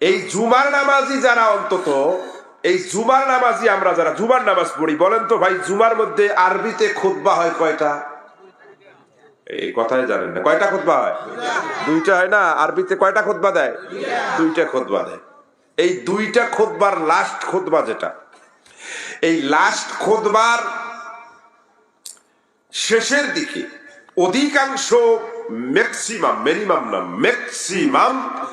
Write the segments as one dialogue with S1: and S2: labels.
S1: এই জুমার নামাজি যারা অন্তত, এই জুমার নামাজি আমরা যারা জুমার নামাজ পড়ি, বলেন তো ভাই, জুমার মধ্যে আরবিতে খুতবা হয় কয়টা? এই কথাই জানেন না। কয়টা খুতবা হয়? দুইটা হয় না? আরবিতে কয়টা খুতবা দেয়? দুইটা খুতবা দেয়। এই দুইটা খুতবার লাস্ট খুতবা যেটা, এই লাস্ট খুতবার শেষের দিকে অধিকাংশ ম্যাক্সিমাম মিনিমাম না ম্যাক্সিমাম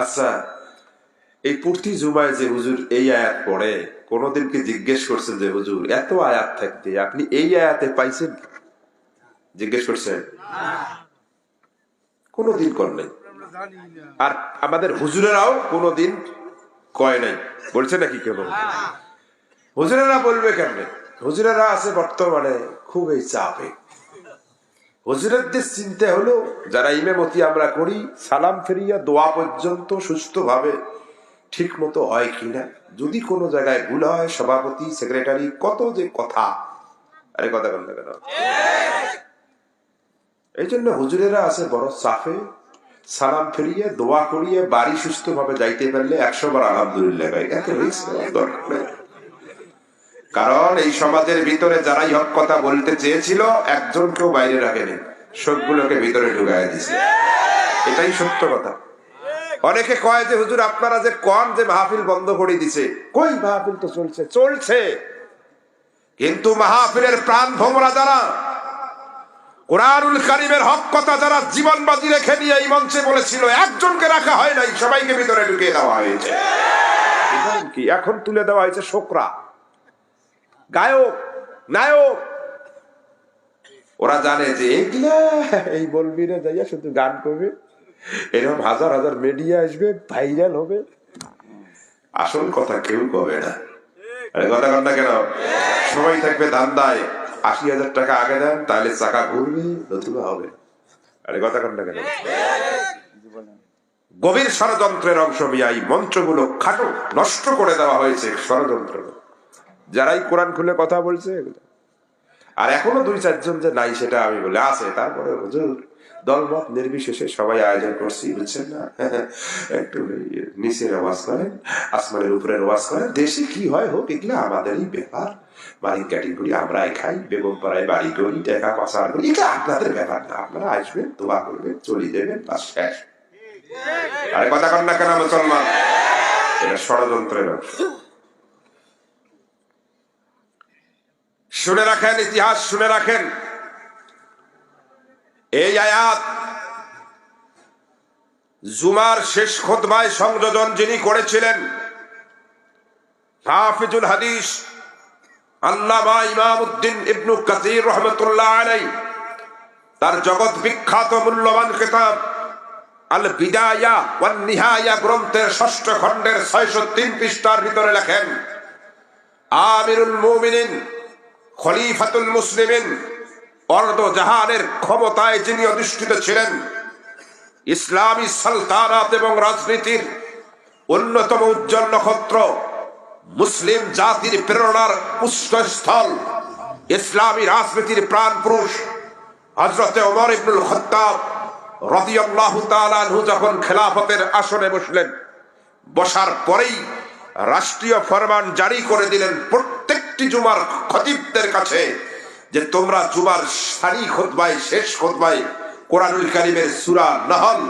S1: আচ্ছা এই পূর্তি জুমায় যে হুজুর এই আয়াত পড়ে, কোনদিন কি জিজ্ঞেস করছেন যে, হুজুর, এত আয়াত থাকতে আপনি এই আয়াতে পাইছেন জিজ্ঞেস করছেন। কোনদিন করলেন আর আমাদের হুজুরেরাও কোনোদিন কয় নাই। বলছে নাকি কেন হুজুরেরা বলবে কেমনে? হুজুরেরা আছে বর্তমানে খুব এই চাপে। হুজুরদের চিন্তা হলো, যারা ইমামতি আমরা করি, সালাম ফেরিয়া, দোয়া পর্যন্ত সুস্থভাবে ঠিক মতো হয় কিনা? যদি কোনো জায়গায় ভুল হয়, সভাপতি, সেক্রেটারি, কত যে কথা, আরে কথা বল কেন? এই জন্য হুজুরেরা আছে বড় চাপে সালাম ফেরিয়ে, দোয়া করিয়ে, বাড়ি সুস্থ ভাবে যাইতে পারলে একশো বার আলহামদুলিল্লাহ ভাই। এত রিস্ক দরকার। কারণ এই সমাজের ভিতরে যারাই হক কথা বলতে চেয়েছিল একজন একজনকেও বাইরে রাখেনি। সবগুলোকে ভিতরে ঢুকাই দিছে। এটাই সত্য কথা। অনেকে কয় যে, হুজুর, আপনারা যে কন যে মাহফিল বন্ধ করে দিছে? কই মাহফিল তো চলছে? চলছে। কিন্তু মাহফিলের প্রাণ ভোমরা যারা, কোরআনুল কারিমের হক কথা যারা জীবন বাজি রেখে নিয়ে এই মঞ্চে বলেছিল, একজনকে রাখা হয় নাই, সবাইকে ভিতরে ঢুকিয়ে দেওয়া হয়েছে। কি? এখন তুলে দেওয়া হয়েছে শোকরা। গায়ক, নায়ক। ওরা জানে যে এই বলবি না যাইয়া শুধু গান করবে। এরকম হাজার হাজার মিডিয়া আসবে ভাইরাল হবে। আসল কথা কেউ কবে না। কথা কর না কেন? সবাই থাকবে ধান্দায় আশি হাজার টাকা আগে দেন, তাহলে চাকা ঘুরবে, নতুবা হবে। আরে কথা কর না কেন? গভীর ষড়যন্ত্রের অংশ মিয়া এই মঞ্চগুলো খাটো, নষ্ট করে দেওয়া হয়েছে ষড়যন্ত্র যারাই কোরআন খুলে কথা বলছে আর এখনও দুই চারজন যে নাই, সেটা আমি বলে, আছে, তারপরে হুজুর, দলমত নির্বিশেষে সবাই আয়োজন করছি, বুঝছেন না? একটু নিচের আওয়াজ করেন, আসমানের উপরের আওয়াজ করেন, দেশে কি হয় হোক, এগুলো আমাদেরই ব্যাপার। বাড়ির ক্যাটেগরি আমরাই খাই বেগম পাড়ায় বাড়ি করি, টাকা পাচার করি এটা আপনাদের ব্যাপার না, আপনারা আসবেন, দোয়া করবেন, চলে যাবেন, বাস শেষ। আরে কথা কন না কেন, মুসলমান? এটা ষড়যন্ত্রের অংশ। শুনে রাখেন, ইতিহাস শুনে রাখেন। এই আয়াত জুমার শেষ খোদমায় সংযোজন যিনি করেছিলেন, হাফিজুল হাদিস, আল্লামা ইমাম উদ্দিন ইবনু কাসির রহমতুল্লাহ আলাই তার জগৎ বিখ্যাত মূল্যবান কিতাব আল বিদায়া ওয়ান নিহায়া গ্রন্থের ষষ্ঠ খণ্ডের ছয়শো তিন পৃষ্ঠার ভিতরে লেখেন, আমিরুল মুমিনিন খলিফাতুল মুসলিমিন অর্ধ জাহানের ক্ষমতায় যিনি অধিষ্ঠিত ছিলেন, ইসলামী সালতানাত এবং রাজনীতির অন্যতম উজ্জ্বল নক্ষত্র, মুসলিম জাতির প্রেরণার পুষ্পস্থল, ইসলামী রাজনীতির প্রাণ পুরুষ হজরতে ওমর ইবনুল খত্তাব রদিয়াল্লাহু তাআলা আনহু যখন খেলাফতের আসনে বসলেন, বসার পরেই রাষ্ট্রীয় ফরমান জারি করে দিলেন প্রত্যেকটি জুমার খতিবদের কাছে যে তোমরা জুমার সারি খোদবাই শেষ খোদবাই কোরআনুল কারিমের সুরা নহল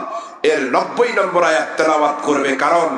S1: এর নব্বই নম্বর আয়াত তেলাওয়াত করবে। কারণ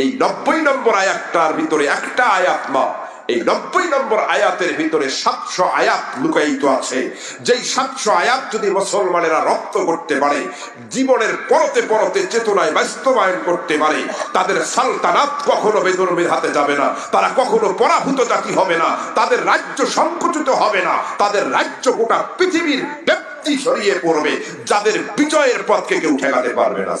S1: এই নব্বই নম্বর আয়াতটার ভিতরে একটা আয়াত না এই নব্বই নম্বর আয়াতের ভিতরে সাতশো আয়াত লুকায়িত আছে। যেই সাতশো আয়াত যদি মুসলমানেরা রপ্ত করতে পারে, জীবনের পরতে পরতে চেতনায় বাস্তবায়ন করতে পারে, তাদের সালতানাত কখনো বেদন হাতে যাবে না। তারা কখনো পরাভূত জাতি হবে না। তাদের রাজ্য সংকুচিত হবে না। তাদের রাজ্য গোটা পৃথিবীর ব্যক্তি সরিয়ে পড়বে। যাদের বিজয়ের পথকে কেউ ঠেকাতে পারবে না।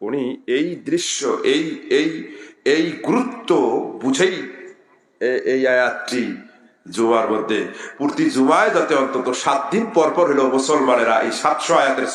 S1: উনি এই দৃশ্য, এই এই এই গুরুত্ব বুঝেই এই আয়াতটি জুমার মধ্যে। প্রতি জুমায় যাতে অন্তত সাত দিন পর পর হলো মুসলমানেরা এই সাতশো আয়াতের